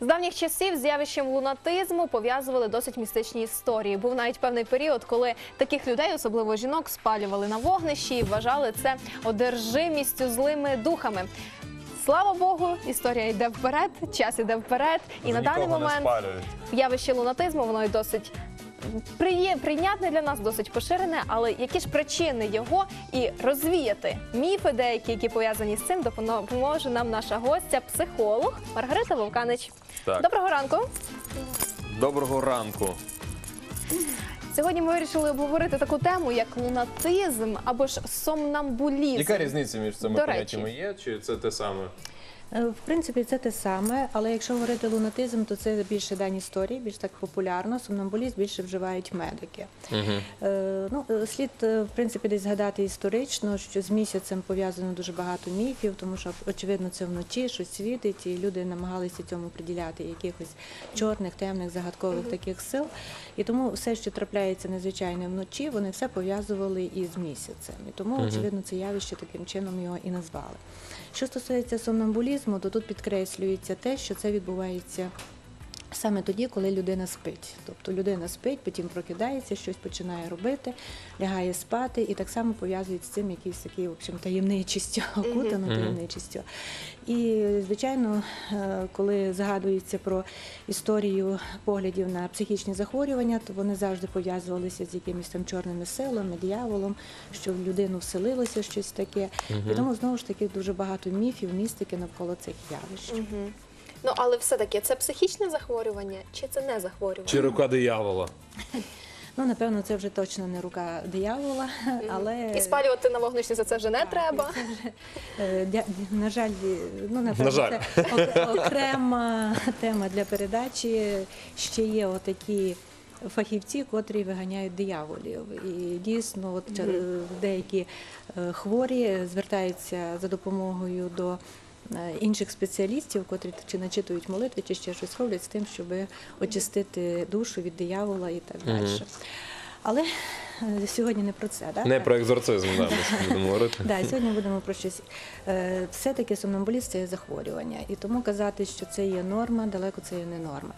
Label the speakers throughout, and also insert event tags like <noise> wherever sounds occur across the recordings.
Speaker 1: З давніх часів з явищем лунатизму пов'язували досить містичні історії. Був навіть певний період, коли таких людей, особливо жінок, спалювали на вогнищі і вважали це одержимістю злими духами. Слава Богу, історія йде вперед, час іде вперед, і на даний
Speaker 2: Нікого не
Speaker 1: момент
Speaker 2: спалюють.
Speaker 1: явище лунатизму воно і досить приє- прийнятне для нас, досить поширене. Але які ж причини його і розвіяти міфи, деякі, які пов'язані з цим, допоможе нам наша гостя, психолог Маргарита Вовканич.
Speaker 2: Так.
Speaker 1: Доброго ранку.
Speaker 2: Доброго ранку.
Speaker 1: Сьогодні ми вирішили обговорити таку тему, як лунатизм або ж сомнамбулізм.
Speaker 2: Яка різниця між цими
Speaker 1: До речі.
Speaker 2: поняттями є, чи це те саме?
Speaker 3: Е, В принципі, це те саме, але якщо говорити лунатизм, то це більше дань історії, більш так популярно. Сомнамбулізм більше вживають медики. Е, ну, е, слід, в принципі, десь згадати історично, що з місяцем пов'язано дуже багато міфів, тому що, очевидно, це вночі щось світить, і люди намагалися цьому приділяти якихось чорних, темних, загадкових таких сил. І тому все, що трапляється незвичайне вночі, вони все пов'язували із місяцем. І тому, очевидно, це явище таким чином його і назвали. Що стосується сомнамбулізму, то тут підкреслюється те, що це відбувається саме тоді, коли людина спить. Тобто людина спить, потім прокидається, щось починає робити, лягає спати, і так само пов'язують з цим якісь такі, в общем, таємничістю, <laughs> окутану таємничістю. І, звичайно, е, коли згадується про історію поглядів на психічні захворювання, то вони завжди пов'язувалися з якимись там чорними силами, дияволом, що в людину вселилося щось таке. І тому знову ж таки дуже багато міфів, містики навколо цих явищ.
Speaker 1: Ну але все-таки це психічне захворювання чи це не захворювання?
Speaker 2: Чи рука диявола? <laughs>
Speaker 3: Ну, напевно, це вже точно не рука диявола, але
Speaker 1: І спалювати на вогнищі за це вже не треба.
Speaker 3: Е, дя- на жаль, ну напевно,
Speaker 2: На жаль.
Speaker 3: це ок- окрема тема для передачі. Ще є отакі. Фахівці, котрі виганяють дияволів, і дійсно, от е, деякі е, хворі звертаються за допомогою до інших спеціалістів, котрі чи начитують молитви, чи ще щось роблять з тим, щоб очистити душу від диявола і так далі. Але е, сьогодні не про це, да?
Speaker 2: Не про екзорцизм, да, ми будемо говорити. <laughs>
Speaker 3: Да, сьогодні будемо про щось. Е, Все-таки сомнамбулізм – це є захворювання, і тому казати, що це є норма, далеко це є не норма.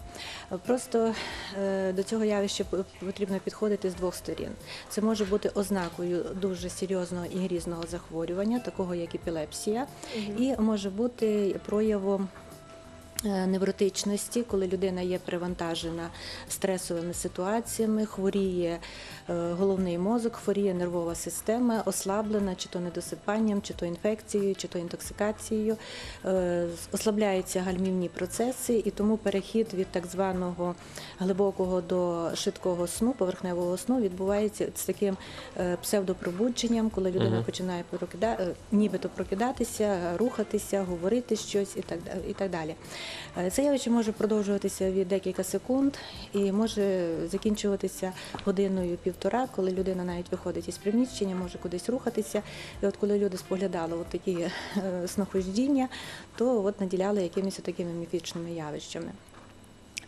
Speaker 3: Просто е, до цього явища потрібно підходити з двох сторін. Це може бути ознакою дуже серйозного і грізного захворювання, такого як епілепсія, і може бути проявом. Е, Невротичності, коли людина є перевантажена стресовими ситуаціями, хворіє е, головний мозок, хворіє нервова система, ослаблена чи то недосипанням, чи то інфекцією, чи то інтоксикацією, е, ослабляються гальмівні процеси, і тому перехід від так званого глибокого до швидкого сну, поверхневого сну відбувається з таким псевдопробудженням, коли людина починає прокида... нібито прокидатися, рухатися, говорити щось і так, і так далі. Е, Це явище може продовжуватися від декілька секунд і може закінчуватися годиною півтора, коли людина навіть виходить із приміщення, може кудись рухатися. І от коли люди споглядали от такі снохождіння, то от наділяли якимись такими міфічними явищами.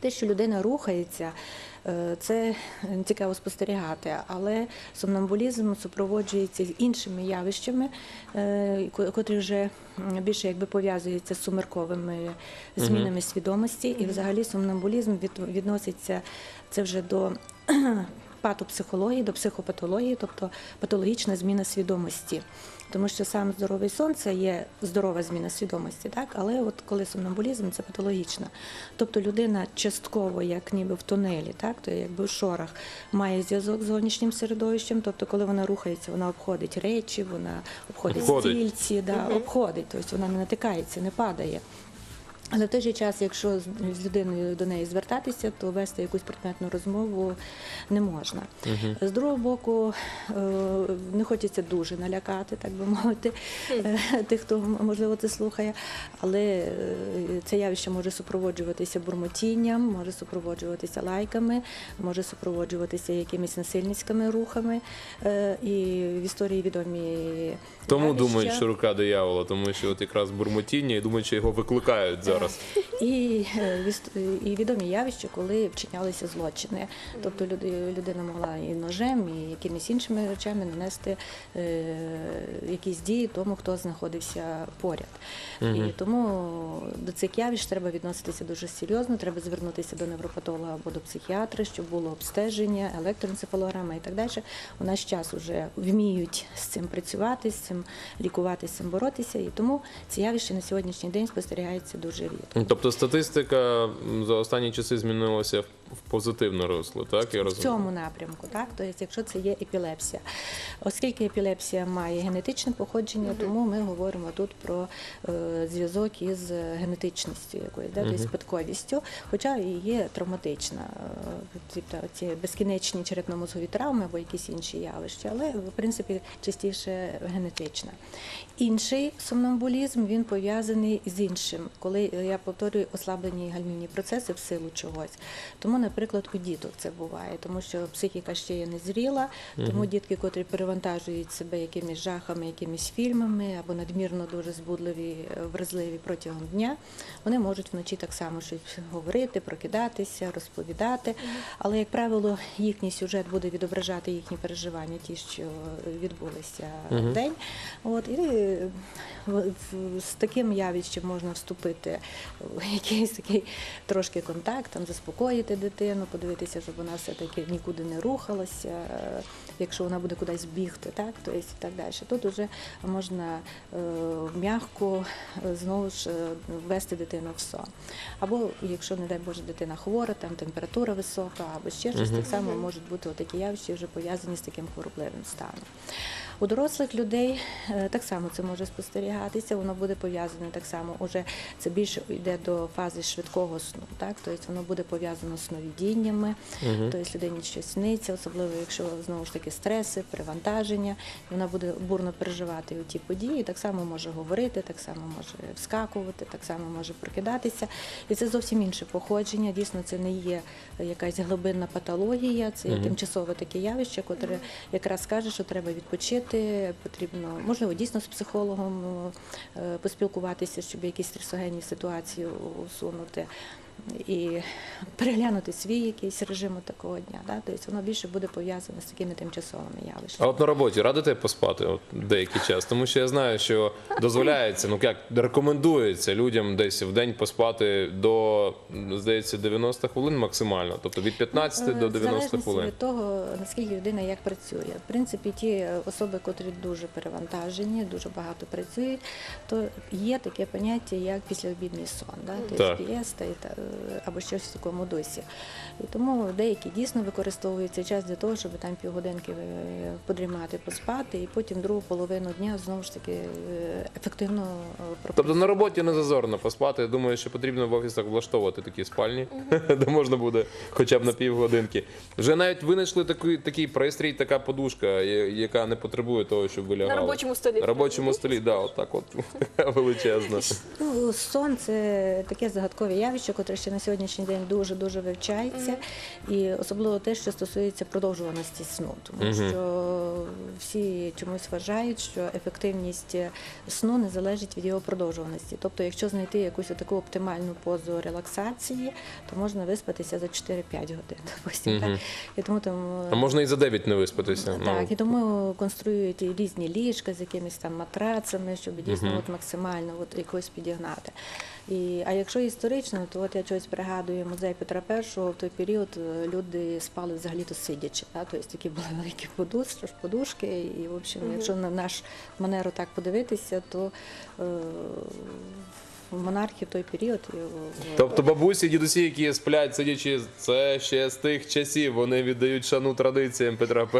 Speaker 3: Те, що людина рухається, е, це цікаво спостерігати, але сомнамбулізм супроводжується з іншими явищами, е, котрі вже більше якби пов'язуються з сумерковими змінами свідомості. І взагалі сомнамбулізм відноситься це вже до патопсихології, до психопатології, тобто патологічна зміна свідомості. Тому що сам здоровий сон це є здорова зміна свідомості, так але от коли сомнамбулізм це патологічна. Тобто людина частково, як ніби в тунелі, так то якби в шорах, має зв'язок з зовнішнім середовищем. Тобто, коли вона рухається, вона обходить речі, вона обходить
Speaker 2: Обходить.
Speaker 3: стільці, да, обходить, тобто вона не натикається, не падає. Але в той же час, якщо з людиною до неї звертатися, то вести якусь предметну розмову не можна. З другого боку, е, не хочеться дуже налякати, так би мовити, е, тих, хто можливо це слухає, але е, це явище може супроводжуватися бурмотінням, може супроводжуватися лайками, може супроводжуватися якимись насильницькими рухами. І в історії відомі
Speaker 2: Тому
Speaker 3: явища.
Speaker 2: думають, що рука диявола, тому що от якраз бурмотіння і думають, що його викликають зараз. Зараз.
Speaker 3: І, е, і відомі явища, коли вчинялися злочини. Тобто люди, людина могла і ножем, і якимись іншими речами нанести е, якісь дії тому, хто знаходився поряд. І тому до цих явищ треба відноситися дуже серйозно, треба звернутися до невропатолога або до психіатра, щоб було обстеження, електроенцефалограма і так далі. У наш час вже вміють з цим працювати, з цим лікувати, з цим боротися. І тому ці явища на сьогоднішній день спостерігаються дуже рідко.
Speaker 2: Тобто статистика за останні часи змінилася в в позитивне русло, так? Я
Speaker 3: В
Speaker 2: розумію.
Speaker 3: цьому напрямку, так тобто, якщо це є епілепсія, оскільки епілепсія має генетичне походження, тому ми говоримо тут про е, зв'язок із генетичністю якоюсь, да, тобто спадковістю, хоча і є травматична, е, тобто ці безкінечні черепно-мозгові травми або якісь інші явища, але в принципі частіше генетична. Інший сомнамбулізм він пов'язаний з іншим, коли я повторюю ослаблені гальмівні процеси в силу чогось. Тому, наприклад, у діток це буває, тому що психіка ще є незріла, тому дітки, котрі перевантажують себе якимись жахами, якимись фільмами або надмірно дуже збудливі, е, вразливі протягом дня, вони можуть вночі так само щось говорити, прокидатися, розповідати. Але, як правило, їхній сюжет буде відображати їхні переживання, ті, що відбулися в день. От, і е, з таким явищем можна вступити в якийсь такий трошки контакт, там заспокоїти дитину, подивитися, щоб вона все-таки нікуди не рухалася, якщо вона буде кудись бігти, так, то і так далі. Тут вже можна е, м'яко е, знову ж е, ввести дитину в сон. Або якщо, не дай Боже, дитина хвора, там температура висока, або ще щось, так само можуть бути такі явища вже пов'язані з таким хворобливим станом. У дорослих людей е, так само це може спостерігатися, воно буде пов'язане так само. Уже це більше йде до фази швидкого сну, так тобто воно буде пов'язано з сновидіннями, тобто людині щось сниться, особливо якщо знову ж таки стреси, перевантаження, і вона буде бурно переживати ті події. Так само може говорити, так само може вскакувати, так само може прокидатися. І це зовсім інше походження. Дійсно, це не є якась глибинна патологія, це є тимчасове таке явище, котре якраз каже, що треба відпочити, потрібно, можливо, дійсно з психологом е, поспілкуватися, щоб якісь стресогенні ситуації усунути. І переглянути свій якийсь режим такого дня. Да? Тобто воно більше буде пов'язане з такими тимчасовими
Speaker 2: А от на роботі радите поспати от деякий час, тому що я знаю, що дозволяється, ну як рекомендується людям десь в день поспати до здається 90 хвилин максимально, тобто від 15 до
Speaker 3: Е,
Speaker 2: 90 хвилин.
Speaker 3: від того, наскільки людина як працює. В принципі, ті е, особи, котрі дуже перевантажені, дуже багато працюють, то є таке поняття, як післяобідний сон, да? тобто
Speaker 2: Так.
Speaker 3: пієста і та- е, або щось в такому дусі. І тому деякі дійсно використовують цей час для того, щоб там півгодинки е, подрімати, поспати, і потім другу половину дня знову ж таки е, ефективно е,
Speaker 2: Тобто на роботі не зазорно поспати. Я думаю, що потрібно в офісах влаштовувати такі спальні, <laughs> де можна буде хоча б на півгодинки. Вже навіть винайшли такий, такий пристрій, така подушка, яка не потребує того, щоб ви лягали.
Speaker 1: робочому столі.
Speaker 2: На робочому столі, да, отак от <laughs> <laughs> така величезна.
Speaker 3: Ну, сон це таке загадкове явище, котре ще на сьогоднішній день дуже дуже вивчається, і особливо те, що стосується продовжуваності сну, тому що всі чомусь вважають, що ефективність сну не залежить від його продовжуваності. Тобто, якщо знайти якусь таку оптимальну позу релаксації, то можна виспатися за 4-5 годин. <laughs> Допустим, так? І тому там
Speaker 2: А можна і за 9 не виспатися.
Speaker 3: Так, і тому конструюють і різні ліжка з якимись там матрацами, щоб дійсно от максимально от якось підігнати. І, а якщо історично, то от я щось пригадую музей Петра І, в той період е, люди спали взагалі-то сидячи. Да? Тобто такі були <laughs> великі подушки, подушки. І, в общем, якщо на наш манеру так подивитися, то е, в той період.
Speaker 2: Тобто бабусі, дідусі, які сплять, сидячи, це ще з тих часів. Вони віддають шану традиціям Петра І.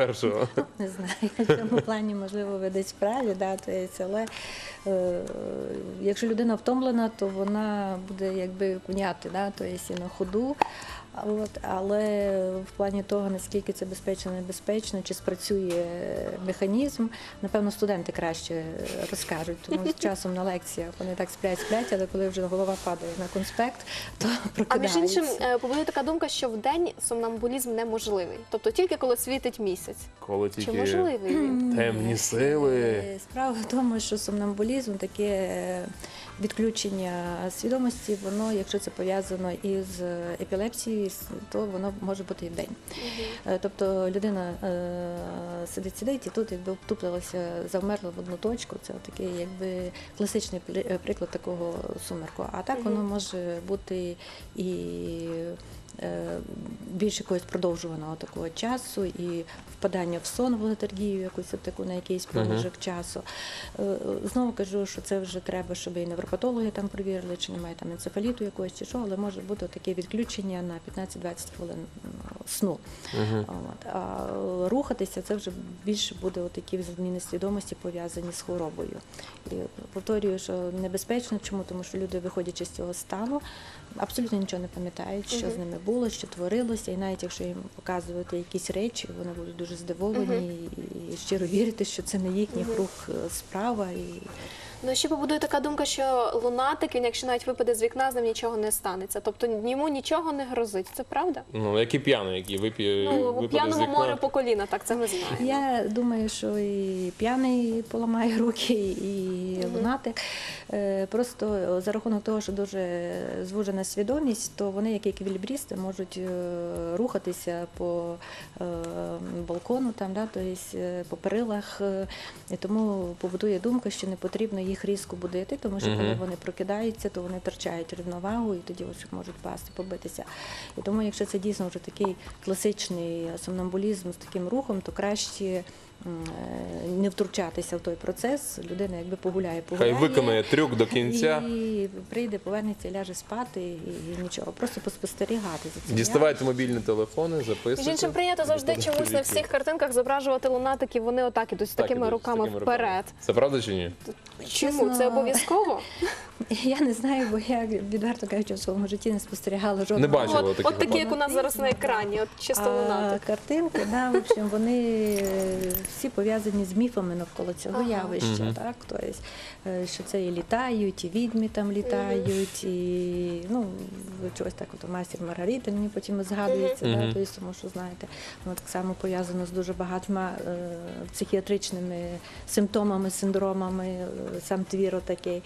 Speaker 3: Не знаю, в цьому плані, можливо, ви десь праві, да, то є, але е, якщо людина втомлена, то вона буде якби куняти, да, то є і на ходу. А От, але в плані того, наскільки це безпечно, небезпечно, чи спрацює механізм, напевно, студенти краще розкажуть. Тому з <laughs> часом на лекціях вони так сплять, сплять, але коли вже голова падає на конспект, то
Speaker 1: А між іншим, е, побудує така думка, що в день сомнамбулізм неможливий. Тобто тільки коли світить місяць.
Speaker 2: Коли
Speaker 1: Чи можливий він?
Speaker 2: темні сили.
Speaker 3: Е, Справа в тому, що сомнамбулізм таке е, відключення свідомості, воно, якщо це пов'язано із епілепсією, то воно може бути і в день. Е, Тобто людина е, сидить, сидить і тут якби втупилася, завмерла в одну точку. Це такий якби класичний е, приклад такого сумерку. А так воно може бути і е, більш якогось продовжуваного такого часу, і впадання в сон в летаргію, якусь таку на якийсь проміжок часу. Е, е, Знову кажу, що це вже треба, щоб і невропатологи там перевірили, чи немає там енцефаліту якогось чи що, але може бути таке відключення на 15-20 хвилин сну. От. А рухатися це вже більше буде такі зміни свідомості пов'язані з хворобою. І повторюю, що небезпечно, чому? Тому що люди, виходячи з цього стану, абсолютно нічого не пам'ятають, що з ними було, що творилося, і навіть якщо їм показувати якісь речі, вони будуть дуже здивовані і, і щиро вірити, що це не їхніх рук е, справа. І
Speaker 1: Ну ще побудує така думка, що лунатик, він якщо навіть випаде з вікна, з ним нічого не станеться. Тобто йому нічого не грозить. Це правда?
Speaker 2: Ну, як і п'яний, який вип'є
Speaker 1: Ну, у
Speaker 2: випаде з
Speaker 1: п'яному
Speaker 2: вікна.
Speaker 1: море по коліна, так це ми знаємо.
Speaker 3: Я думаю, що і п'яний поламає руки, і лунатик. Е, Просто за рахунок того, що дуже звужена свідомість, то вони, як еквілібрісти, можуть е, рухатися по е, балкону, там, да, тобто е, по перилах. е, І тому побудує думка, що не потрібно їх різко будити, тому що коли вони прокидаються, то вони втрачають рівновагу і тоді ось можуть пасти, побитися. І тому, якщо це дійсно вже такий класичний сомнамбулізм з таким рухом, то краще не втручатися в той процес. Людина якби погуляє,
Speaker 2: Хай виконає трюк до кінця.
Speaker 3: І прийде, повернеться, і ляже спати, і, і нічого. Просто поспостерігати за цим.
Speaker 2: Діставайте мобільні телефони, записуйте.
Speaker 1: Між іншим прийнято завжди чомусь на всіх картинках зображувати лунатиків. Вони отак ідуть з
Speaker 2: Так,
Speaker 1: такими руками вперед.
Speaker 2: Це правда чи ні?
Speaker 1: Чому
Speaker 3: Чесно,
Speaker 1: це обов'язково? <laughs>
Speaker 3: Я не знаю, бо я відверто кажучи, в своєму житті не спостерігала жодного.
Speaker 2: Не бачила
Speaker 1: От,
Speaker 2: таких
Speaker 1: от такі, як у нас зараз на екрані, от чисто
Speaker 3: А
Speaker 1: лунатик.
Speaker 3: картинки, да, в общем, вони е, всі пов'язані з міфами навколо цього
Speaker 1: Ага.
Speaker 3: явища.
Speaker 2: Мгм.
Speaker 3: Так? Тобто, е, що це і літають, і відьми там літають, і ну, чогось так, от мастер Маргарита мені потім згадується,
Speaker 2: Мгм.
Speaker 3: да, тобто, тому що знаєте, воно так само пов'язано з дуже багатьма е, психіатричними симптомами, синдромами, е, сам твір такий.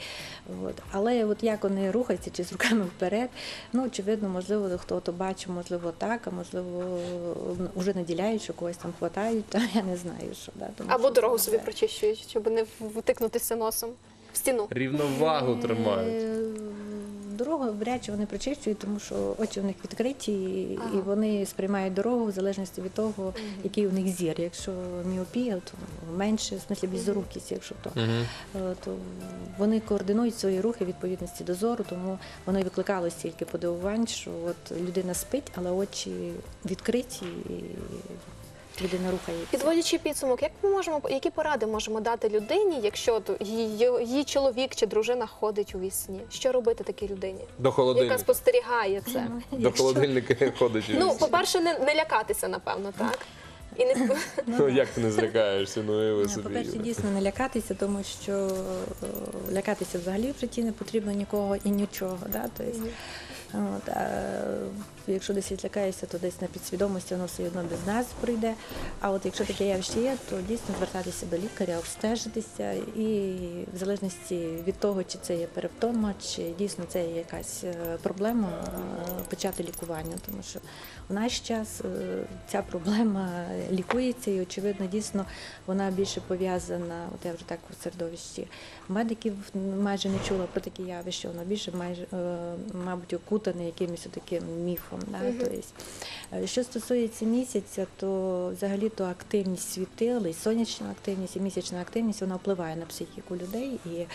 Speaker 3: От. Але от як вони рухаються чи з руками вперед, ну очевидно, можливо, хто то бачив, можливо, так, а можливо, вже наділяють, що когось там хватають, та я не знаю, що да, тому
Speaker 1: Або
Speaker 3: що
Speaker 1: дорогу собі прочищують, щоб не втикнутися носом в стіну.
Speaker 2: Рівновагу тримають.
Speaker 3: Дорогу вряд чи вони прочищують, тому що очі в них відкриті, і,
Speaker 1: Ага.
Speaker 3: і вони сприймають дорогу в залежності від того, який у них зір. Якщо міопія, то менше, в смислі беззорукість, якщо то. Е, то вони координують свої рухи в відповідності до зору, тому воно і викликало стільки подивувань, що от людина спить, але очі відкриті, і людина рухається.
Speaker 1: Підводячи підсумок, як ми можемо які поради можемо дати людині, якщо її, її чоловік чи дружина ходить у вісні? Що робити такій людині,
Speaker 2: До
Speaker 1: яка
Speaker 2: холодильника.
Speaker 1: спостерігає це?
Speaker 2: До холодильника <laughs> ходить.
Speaker 1: Ну, по-перше, не, не лякатися, напевно, так. І не <laughs>
Speaker 2: Ну, як ти не злякаєшся, ну уяви
Speaker 3: Ні,
Speaker 2: собі.
Speaker 3: По-перше, дійсно не лякатися, тому що е, лякатися взагалі в житті не потрібно нікого і нічого. Да? Тобто, от, а якщо десь лякаєшся, то десь на підсвідомості воно все одно без нас прийде. А от якщо таке явище є, то дійсно звертатися до лікаря, обстежитися і в залежності від того, чи це є перевтома, чи дійсно це є якась е, проблема, е, почати лікування. Тому що в наш час е, ця проблема лікується і, очевидно, дійсно вона більше пов'язана, от я вже так у середовищі медиків майже не чула про такі явища, воно більше майже, мабуть, окутане якимось таким міфом. Да?
Speaker 1: Мгм.
Speaker 3: Тобто, що стосується місяця, то взагалі то активність світил, і сонячна активність, і місячна активність вона впливає на психіку людей. І е,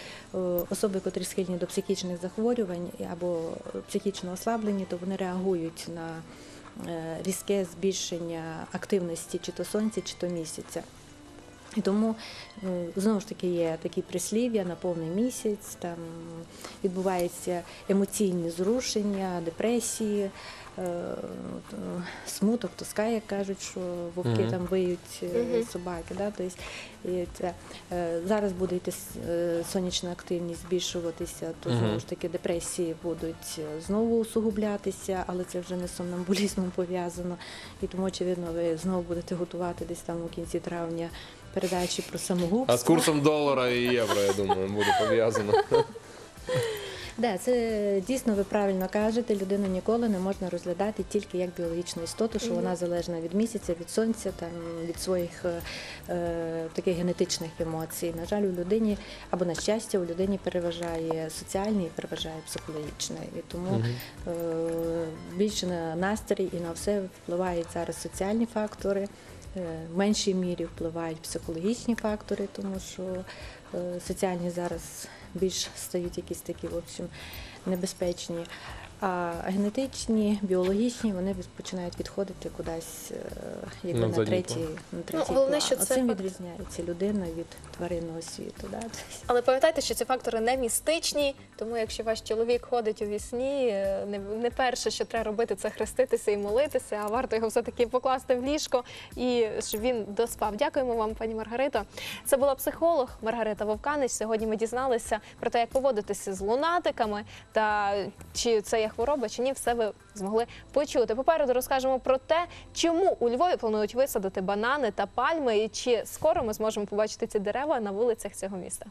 Speaker 3: особи, котрі схильні до психічних захворювань або психічно ослаблені, то вони реагують на е, різке збільшення активності чи то сонця, чи то місяця. І тому е, знову ж таки є такі прислів'я на повний місяць, там відбувається емоційне зрушення, депресії, е, е, смуток, тоска, як кажуть, що вовки
Speaker 2: Мгм.
Speaker 3: там виють е, собаки. Да? Тобто, і це, зараз буде йти сонячна активність збільшуватися, то знову ж таки депресії будуть знову усугублятися, але це вже не з сомнамбулізмом пов'язано. І тому, очевидно, ви знову будете готувати десь там у кінці травня передачі про самогубство.
Speaker 2: А з курсом долара і євро, я думаю, буде пов'язано.
Speaker 3: Да, це дійсно ви правильно кажете. Людину ніколи не можна розглядати тільки як біологічну істоту, що вона залежна від місяця, від сонця, там від своїх е, е, таких генетичних емоцій. На жаль, у людині або на щастя, у людині переважає соціальне і переважає психологічне. І тому е, більше на настрій і на все впливають зараз соціальні фактори. Е, В меншій мірі впливають психологічні фактори, тому що е, соціальні зараз більш стають якісь такі, в общем, небезпечні. А генетичні, біологічні вони від- починають відходити кудись е, якби
Speaker 2: На
Speaker 3: на,
Speaker 2: задній
Speaker 3: третій, на третій
Speaker 1: головне,
Speaker 3: план.
Speaker 1: що це
Speaker 3: Оцим
Speaker 1: факт.
Speaker 3: відрізняється людина від тваринного світу. Да?
Speaker 1: Але пам'ятайте, що ці фактори не містичні, тому якщо ваш чоловік ходить у вісні, е, не, не перше, що треба робити, це хреститися і молитися, а варто його все-таки покласти в ліжко і щоб він доспав. Дякуємо вам, пані Маргарито. Це була психолог Маргарита Вовканич. Сьогодні ми дізналися про те, як поводитися з лунатиками та чи це є хвороба, чи ні, все ви змогли почути. Попереду розкажемо про те, чому у Львові планують висадити банани та пальми, і чи скоро ми зможемо побачити ці дерева на вулицях цього міста.